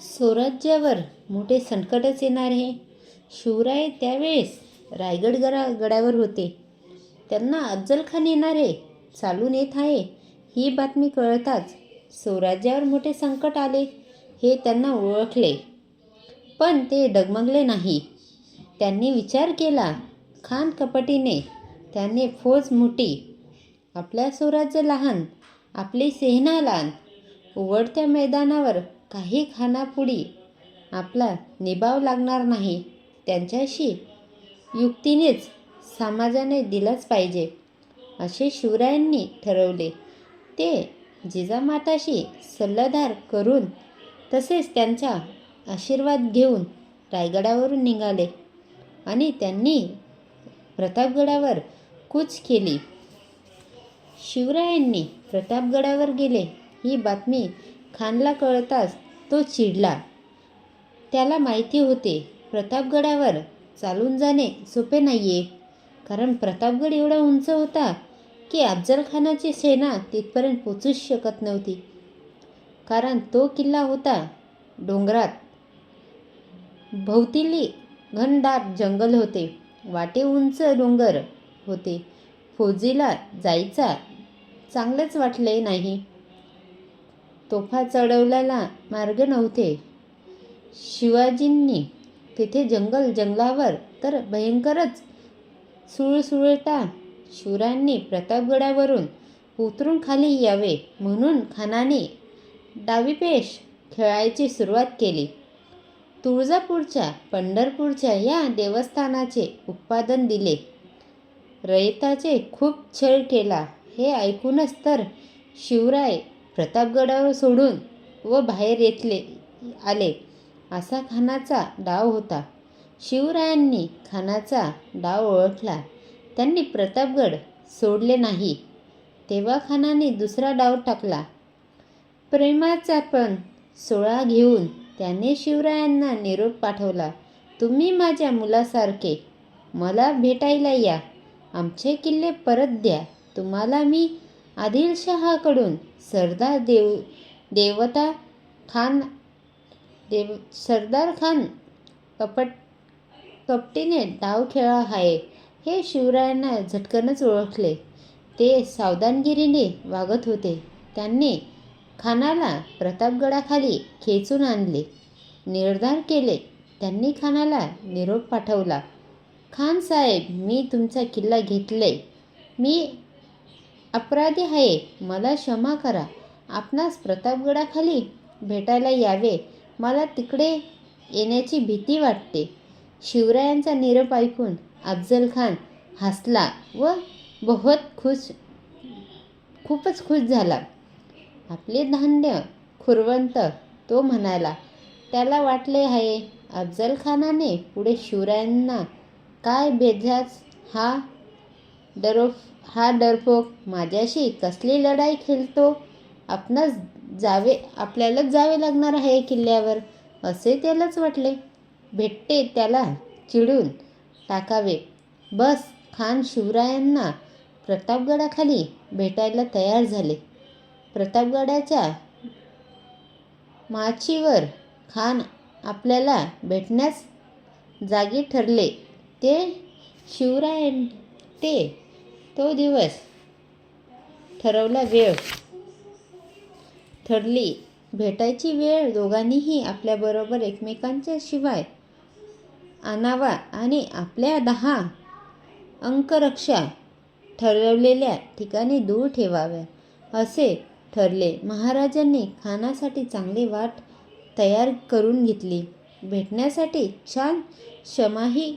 स्वराज्यावर मोठे संकटच येणार आहे. शिवराय त्यावेळेस रायगड गडा गडावर होते. त्यांना अफजलखान येणार आहे चालून येत आहे ही बातमी कळताच स्वराज्यावर मोठे संकट आले हे त्यांना ओळखले. पण ते डगमगले नाही. त्यांनी विचार केला खान कपटीने त्याने फौज मोठी आपल्या स्वराज्य लहान आपली सेना लहान उघडत्या मैदानावर काही खानापुढी आपला निभाव लागणार नाही. त्यांच्याशी युक्तीनेच समाजाने दिलंच पाहिजे असे शिवरायांनी ठरवले. ते जिजामाताशी सल्लाधार करून तसेच त्यांचा आशीर्वाद घेऊन रायगडावरून निघाले आणि त्यांनी प्रतापगडावर कूच केली. शिवरायांनी प्रतापगडावर गेले ही बातमी खानला कळताच तो चिडला. त्याला माहिती होते प्रतापगडावर चालून जाणे सोपे नाही आहे कारण प्रतापगड एवढा उंच होता की अफजलखानाची सेना तिथपर्यंत पोचूच शकत नव्हती. कारण तो किल्ला होता डोंगरात. भोवतीली घनदाट जंगल होते. वाटे उंच डोंगर होते. फौजीला जायचा चांगलेच वाटले नाही. तोफा चढवल्याला मार्ग नव्हते. शिवाजींनी तिथे जंगल जंगलावर तर भयंकरच सुळसुळटा शिवरायांनी प्रतापगडावरून उतरून खाली यावे म्हणून खानाने डावीपेश खेळायची सुरुवात केली. तुळजापूरच्या पंढरपूरच्या या देवस्थानाचे उत्पादन दिले. रयताचे खूप छळ केला हे ऐकूनच तर शिवराय प्रतापगडावर सोडून व बाहेर येतले आले. असा खानाचा डाव होता. शिवरायांनी खानाचा डाव ओळखला. त्यांनी प्रतापगड सोडले नाही. तेव्हा खानाने दुसरा डाव टाकला. प्रेमाचा पण सोळा घेऊन त्याने शिवरायांना निरोप पाठवला. तुम्ही माझ्या मुलासारखे मला भेटायला या. आमचे किल्ले परत द्या. तुम्हाला मी आदिलशहाकडून सरदार देव देवता खान देव सरदार खान कपट कपटीने डाव खेळा आहे हे शिवरायांना झटकनच ओळखले. ते सावधानगिरीने वागत होते. त्यांनी खानाला प्रतापगडाखाली खेचून आणले. निर्धार केले. त्यांनी खानाला निरोप पाठवला. खान साहेब मी तुमचा किल्ला घेतले मी अपराधी आहे मला क्षमा करा. आपणास प्रतापगडाखाली भेटायला यावे. मला तिकडे येण्याची भीती वाटते. शिवरायांचा निरोप ऐकून अफजल खान हसला व बहुत खुश खूपच खुश झाला. आपले धान्य खुरवंत तो म्हणाला त्याला वाटले आहे अफजल खानाने पुढे शिवरायांना काय बेजाच हा डरोफ हा डरपोक माझ्याशी कसली लढाई खेळतो? आपणास जावे आपल्यालाच जावे लागणार आहे किल्ल्यावर असे त्यालाच वाटले. भेटते त्याला चिडून टाकावे. बस खान शिवरायांना प्रतापगडाखाली भेटायला तयार झाले. प्रतापगडाच्या माचीवर खान आपल्याला भेटण्यास जागी ठरले. ते शिवरायन ते तो दिवस ठरवला वेळ. ठरली. भेटायची वेळ दोघांनीही आपल्याबरोबर एकमेकांच्या शिवाय आणावा आणि आपल्या दहा अंकरक्षा ठरवलेल्या ठिकाणी दूर ठेवाव्या असे ठरले. महाराजांनी खानासाठी चांगली वाट तयार करून घेतली. भेटण्यासाठी छान क्षमाही